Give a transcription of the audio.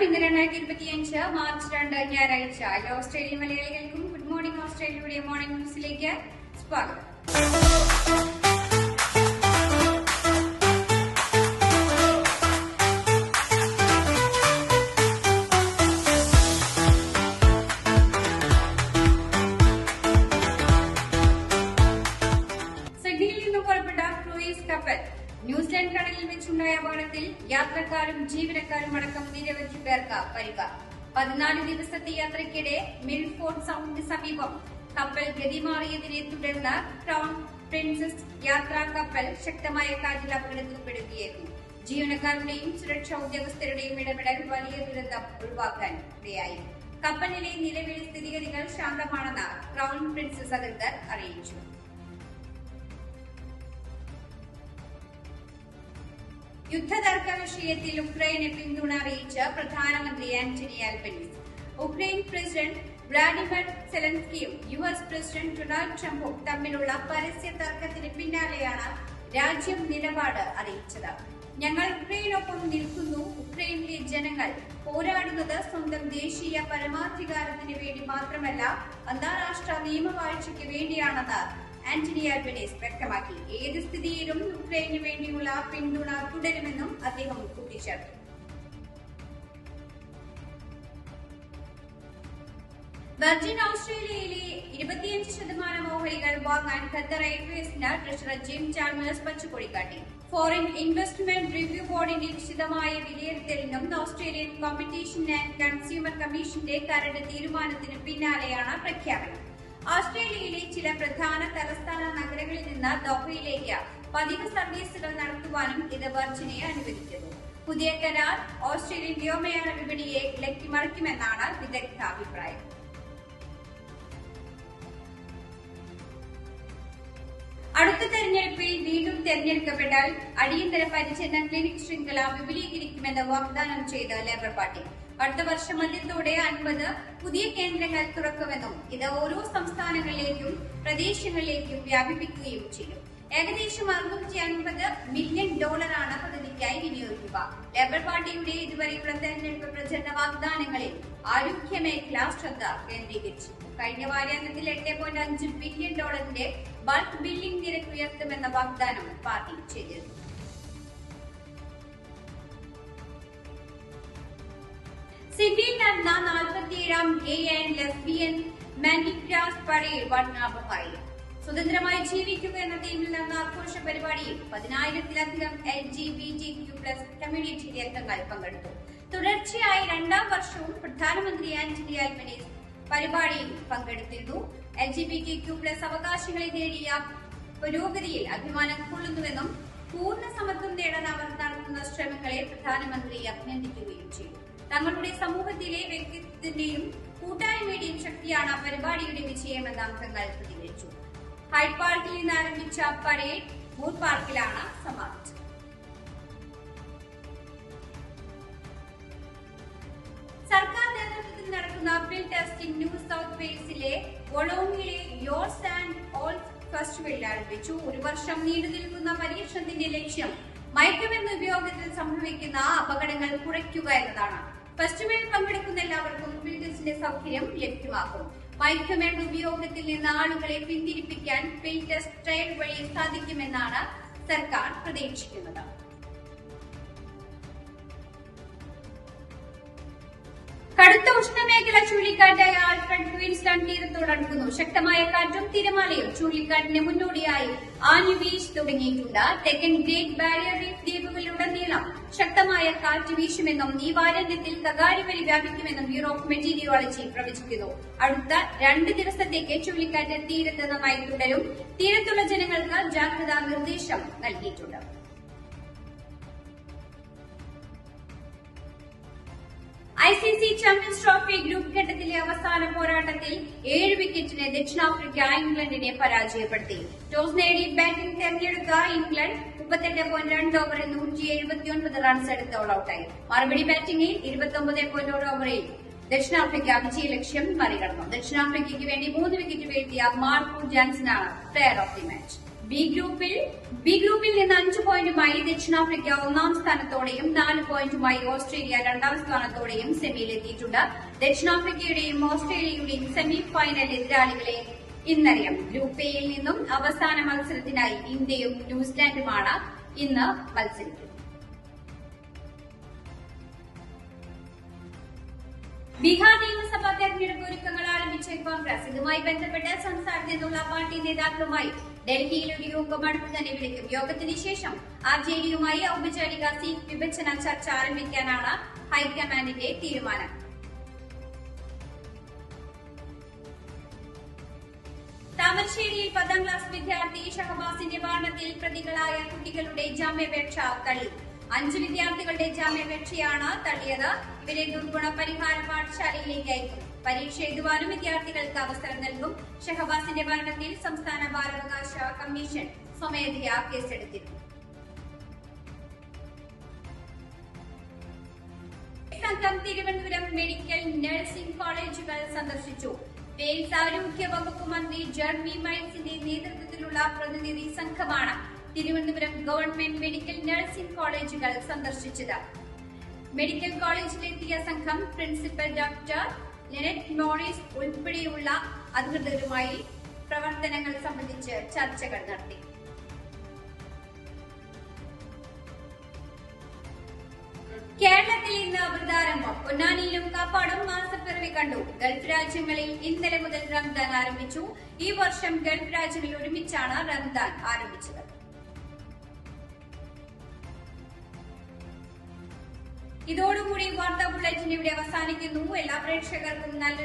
നമസ്കാരം ഇന്ന് രണ്ടായിരത്തി ഇരുപത്തിയഞ്ച് മാർച്ച് രണ്ട് ഞായറാഴ്ച. എല്ലാ ഓസ്ട്രേലിയൻ മലയാളികൾക്കും ഗുഡ് മോർണിംഗ് ഓസ്ട്രേലിയയുടെ മോർണിംഗ് ന്യൂസിലേക്ക് സ്വാഗതം. സിഡ്നിയിൽ നിന്നും പുറപ്പെട്ട ക്രൂയിസ് കപ്പൽ ന്യൂസിലാൻഡ് കടലിൽ വെച്ചുണ്ടായ അപകടത്തിൽ യാത്രക്കാരും ജീവനക്കാരും അടക്കം നിരവധി പേർക്ക് പരിക്ക്. പതിനാല് ദിവസത്തെ യാത്രയ്ക്കിടെ മിൽഫോർഡ് സൗണ്ടിന് സമീപം കപ്പൽ ഗതിമാറിയതിനെ തുടർന്ന് ക്രൗൺ പ്രിൻസസ് യാത്രാ കപ്പൽ ശക്തമായ കാറ്റിൽ അപകടത്തിൽപ്പെടുത്തിയിരുന്നു ജീവനക്കാരുടെയും സുരക്ഷാ ഉദ്യോഗസ്ഥരുടെയും ഇടപെടൽ വലിയ ദുരന്തം ഒഴിവാക്കാൻ ഇടയായി. കപ്പലിലെ നിലവിലെ സ്ഥിതിഗതികൾ ശാന്തമാണെന്ന് ക്രൗൺ പ്രിൻസസ് അധികൃതർ അറിയിച്ചു. യുദ്ധതർക്ക വിഷയത്തിൽ ഉക്രൈനെ പിന്തുണ അറിയിച്ച് പ്രധാനമന്ത്രി Anthony Albanese. Ukraine president Vladimir സെലൻസ്കിയും U S president Donald ട്രംപും തമ്മിലുള്ള പരസ്യ തർക്കത്തിന് പിന്നാലെയാണ് രാജ്യം നിലപാട് അറിയിച്ചത്. ഞങ്ങൾ ഉക്രൈനൊപ്പം നിൽക്കുന്നു. ഉക്രൈനിലെ ജനങ്ങൾ പോരാടുന്നത് സ്വന്തം ദേശീയ പരമാധികാരത്തിന് വേണ്ടി മാത്രമല്ല അന്താരാഷ്ട്ര നിയമവാഴ്ചയ്ക്ക് വേണ്ടിയാണെന്ന് ആന്റണി ആൽബനീസ് വ്യക്തമാക്കി. ഏത് സ്ഥിതിയിലും യുക്രൈനു വേണ്ടിയുള്ള പിന്തുണ തുടരുമെന്നും അദ്ദേഹം കൂട്ടിച്ചേർത്തു. വെർജിൻ ഓസ്ട്രേലിയയിലെ ഇരുപത്തിയഞ്ച് ശതമാനം ഓഹരികൾ വാങ്ങാൻ ഖത്തർ എയർവേസിന് ട്രഷറർ ജിം ചാൾമേഴ്സ് പച്ചക്കൊടി കാട്ടി ഫോറിൻ ഇൻവെസ്റ്റ്മെന്റ് റിവ്യൂ ബോർഡിന്റെ വിശദമായ വിലയിരുത്തലിനും ഓസ്ട്രേലിയൻ കോമ്പറ്റീഷൻ ആൻഡ് കൺസ്യൂമർ കമ്മീഷന്റെ കരട് തീരുമാനത്തിന് പിന്നാലെയാണ് പ്രഖ്യാപനം. ഓസ്ട്രേലിയയിലെ ചില പ്രധാന തലസ്ഥാന നഗരങ്ങളിൽ നിന്ന് ദോഹയിലേക്ക് പതിവ് സർവീസുകൾ നടത്തുവാനും ഇത് വെർജിനെ അനുവദിക്കുന്നു. പുതിയ കരാർ ഓസ്ട്രേലിയൻ വ്യോമയാന വിപണിയെ ഇളക്കിമറിക്കുമെന്നാണ് വിദഗ്ധ അഭിപ്രായം. അടുത്ത തെരഞ്ഞെടുപ്പിൽ വീണ്ടും തെരഞ്ഞെടുക്കപ്പെട്ടാൽ അടിയന്തര പരിചരണ ക്ലിനിക് ശൃംഖല വിപുലീകരിക്കുമെന്ന് വാഗ്ദാനം ചെയ്ത ലേബർ പാർട്ടി. അടുത്ത വർഷം മധ്യത്തോടെ അൻപത് പുതിയ കേന്ദ്രങ്ങൾ തുറക്കുമെന്നും ഇത് ഓരോ സംസ്ഥാനങ്ങളിലേക്കും പ്രദേശങ്ങളിലേക്കും വ്യാപിപ്പിക്കുകയും ചെയ്യും. ഏകദേശം അറുന്നൂറ്റി അൻപത് മില്യൺ ഡോളറാണ് പദ്ധതിക്കായി വിനിയോഗിക്കുക. ലേബർ പാർട്ടിയുടെ ഇതുവരെയുള്ള തെരഞ്ഞെടുപ്പ് പ്രചരണ വാഗ്ദാനങ്ങളിൽ ആരോഗ്യ മേഖല ശ്രദ്ധ കേന്ദ്രീകരിച്ചു. കഴിഞ്ഞ വാരാന്ത്യത്തിൽ എട്ട് പോയിന്റ് അഞ്ച് ബില്യൺ ഡോളറിന്റെ ബൾക്ക് ബില്ലിംഗ് നിരക്ക് ഉയർത്തുമെന്ന വാഗ്ദാനം പാർട്ടി ചെയ്തിരുന്നു. നാൽപ്പത്തിയേഴാം gay and lesbian Mardi Gras parade വർണാഭമായി സ്വതന്ത്രമായി ജീവിക്കുക എന്ന തീമിൽ നടന്ന ആഘോഷ പരിപാടിയിൽ പതിനായിരത്തിലധികം L G B T Q plus community അംഗങ്ങൾ പങ്കെടുത്തു. തുടർച്ചയായി രണ്ടാം വർഷവും പ്രധാനമന്ത്രി ആന്റണി ആൽബനീസ് പരിപാടിയിൽ പങ്കെടുത്തിരുന്നു. L G B T Q plus അവകാശങ്ങളെ നേടിയ പുരോഗതിയിൽ അഭിമാനം കൊള്ളുന്നുവെന്നും പൂർണ സമത്വം നേടാൻ അവർ നടത്തുന്ന ശ്രമങ്ങളെ പ്രധാനമന്ത്രി അഭിനന്ദിക്കുകയും ചെയ്തു. തങ്ങളുടെ സമൂഹത്തിലെ വ്യക്തിത്വത്തിന്റെയും കൂട്ടായ്മയുടെയും ശക്തിയാണ് പരിപാടിയുടെ വിജയമെന്ന് അംഗങ്ങൾ പ്രതികരിച്ചു. ഹൈഡ് പാർക്കിൽ നിന്ന് ആരംഭിച്ച പരേഡ് മൂർ പാർക്കിലാണ് സമാപിച്ചത്. സർക്കാർ നേതൃത്വത്തിൽ നടക്കുന്ന പ്രീ ടെസ്റ്റിംഗ് ന്യൂ സൗത്ത് വെയിൽസിലെ വൊളോങ്ങിലെ യോർസ് ആൻഡ് ഓൾ ഫെസ്റ്റിവലിൽ ആരംഭിച്ചു. ഒരു വർഷം നീണ്ടു നിൽക്കുന്ന പരീക്ഷണത്തിന്റെ ലക്ഷ്യം മയക്കുമരുന്ന് ഉപയോഗത്തിൽ സംഭവിക്കുന്ന അപകടങ്ങൾ കുറയ്ക്കുക എന്നതാണ്. ഫെസ്റ്റിവലിൽ പങ്കെടുക്കുന്ന എല്ലാവർക്കും ഫിൽറ്റേഴ്സിന്റെ സൗകര്യം ലഭ്യമാക്കും മയക്കുമരുന്ന് ഉപയോഗത്തിൽ നിന്ന് ആളുകളെ പിന്തിരിപ്പിക്കാൻ ഫിൽറ്റേഴ്സ് ട്രയൽ വഴി സാധിക്കുമെന്നാണ് സർക്കാർ പ്രതീക്ഷിക്കുന്നത്. കടുത്ത ഉഷ്ണമേഖല ചുഴലിക്കാറ്റായ ആൽഫ്രഡ് ക്വീൻസ്ലാൻഡ് തീരത്തോടടുക്കുന്നു ശക്തമായ കാറ്റും തിരമാലയും ചുഴലിക്കാറ്റിന് മുന്നോടിയായി ആഞ്ഞു വീശ് തുടങ്ങിയിട്ടുണ്ട്. തെക്കൻ ഗ്രേറ്റ് ബാരിയർ റീഫ് ദ്വീപുകളിലുടനീളം ശക്തമായ കാറ്റ് വീശുമെന്നും ഈ വാരണ്യത്തിൽ തകാരി വഴി വ്യാപിക്കുമെന്നും യൂറോപ്പ് മെറ്റീരിയോളജി പ്രവചിക്കുന്നു. അടുത്ത രണ്ട് ദിവസത്തേക്ക് ചുഴലിക്കാറ്റ് തീരത്ത് നന്നായി തുടരും. തീരത്തുള്ള ജനങ്ങൾക്ക് ജാഗ്രതാ നിർദ്ദേശം നൽകിയിട്ടുണ്ട്. I C C champions trophy group ഘട്ടത്തിലെ അവസാന പോരാട്ടത്തിൽ ഏഴ് വിക്കറ്റിന് ദക്ഷിണാഫ്രിക്ക ഇംഗ്ലണ്ടിനെ പരാജയപ്പെടുത്തി. ടോസ് നേടി ബാറ്റിംഗ് തെരഞ്ഞെടുത്ത ഇംഗ്ലണ്ട് മുപ്പത്തെട്ട് പോയിന്റ് രണ്ട് ഓവറിൽ നൂറ്റി എഴുപത്തിയൊൻപത് റൺസ് എടുത്ത് ഓൾ ഔട്ടായി മറുപടി ബാറ്റിംഗിൽ ഇരുപത്തൊമ്പത് പോയിന്റ് ഒരു ഓവറിൽ ദക്ഷിണാഫ്രിക്ക വിജയ ലക്ഷ്യം മറികടന്നു. ദക്ഷിണാഫ്രിക്കയ്ക്ക് വേണ്ടി മൂന്ന് വിക്കറ്റ് വീഴ്ത്തിയ Marco ജാൻസനാണ് player of the match B ഗ്രൂപ്പിൽ ബി ഗ്രൂപ്പിൽ നിന്ന് അഞ്ച് പോയിന്റുമായി ദക്ഷിണാഫ്രിക്ക ഒന്നാം സ്ഥാനത്തോടെയും നാല് പോയിന്റുമായി ഓസ്ട്രേലിയ രണ്ടാം സ്ഥാനത്തോടെയും സെമിയിലെത്തിയിട്ടുണ്ട് ദക്ഷിണാഫ്രിക്കയുടെയും ഓസ്ട്രേലിയയുടെയും സെമി ഫൈനൽ എതിരാളികളെ ഇന്നറിയാം ഗ്രൂപ്പ് എയിൽ നിന്നും അവസാന മത്സരത്തിനായി ഇന്ത്യയും ന്യൂസിലാൻഡുമാണ് ഇന്ന് മത്സരിക്കുന്നത്. ബീഹാർ നിയമസഭാ തെരഞ്ഞെടുപ്പ് ഒരുക്കങ്ങൾ ആരംഭിച്ച കോൺഗ്രസ് ഇതുമായി ബന്ധപ്പെട്ട് സംസ്ഥാനത്തുനിന്നുള്ള പാർട്ടി നേതാക്കളുമായി ഡൽഹിയിൽ ഒരു യോഗം അടുത്ത് തന്നെ വിളിക്കും. യോഗത്തിന് ശേഷം ആർ ജെ ഡിയുമായി ഔപചാരിക സീറ്റ് വിഭജന ചർച്ച ആരംഭിക്കാനാണ് ഹൈക്കമാൻഡിന്റെ തീരുമാനം. താമരശ്ശേരിയിൽ പത്താം ക്ലാസ് വിദ്യാർത്ഥി ഷഹബാസിന്റെ മരണത്തിൽ പ്രതികളായ കുട്ടികളുടെ ജാമ്യാപേക്ഷ തള്ളി. അഞ്ച് വിദ്യാർത്ഥികളുടെ ജാമ്യാപേക്ഷയാണ് തള്ളിയത്. ഇവരെ ദുർഗുണ പരിഹാര പാഠശാലയിലേക്ക് അയക്കും. പരീക്ഷ എഴുതുവാനും വിദ്യാർത്ഥികൾക്ക് അവസരം നൽകും. ഷഹബാസിന്റെ മരണത്തിൽ സംസ്ഥാന ബാലാവകാശ കമ്മീഷൻ സ്വമേധയാ കേസെടുത്തിരുന്നു. സംഘം തിരുവനന്തപുരം മെഡിക്കൽ നഴ്സിംഗ് കോളേജുകൾ സന്ദർശിച്ചു. വെയിൽസ് ആരോഗ്യ വകുപ്പ് മന്ത്രി ജെർമി മൈൽസിന്റെ നേതൃത്വത്തിലുള്ള പ്രതിനിധി സംഘമാണ് തിരുവനന്തപുരം ഗവൺമെന്റ് മെഡിക്കൽ നഴ്സിംഗ് കോളേജുകൾ സന്ദർശിച്ചത്. മെഡിക്കൽ കോളേജിലെത്തിയ സംഘം പ്രിൻസിപ്പൽ ഡോക്ടർ ലെനറ്റ് മോറിസ് ഉൾപ്പെടെയുള്ള അധികൃതരുമായി പ്രവർത്തനങ്ങൾ സംബന്ധിച്ച് ചർച്ചകൾ നടത്തി. കേരളത്തിൽ ഇന്ന് വൃതാരംഭം പൊന്നാനിയിലും കാപ്പാടും മാസപ്പിറവി കണ്ടു. ഗൾഫ് രാജ്യങ്ങളിൽ ഇന്നലെ മുതൽ റംദാൻ ആരംഭിച്ചു. ഈ വർഷം ഗൾഫ് രാജ്യങ്ങളിൽ ഒരുമിച്ചാണ് റംദാൻ ആരംഭിച്ചത്. ഇതോടുകൂടി വാർത്താ ബുള്ളറ്റിൻ ഇവിടെ അവസാനിക്കുന്നു. എല്ലാ പ്രേക്ഷകർക്കും നല്ല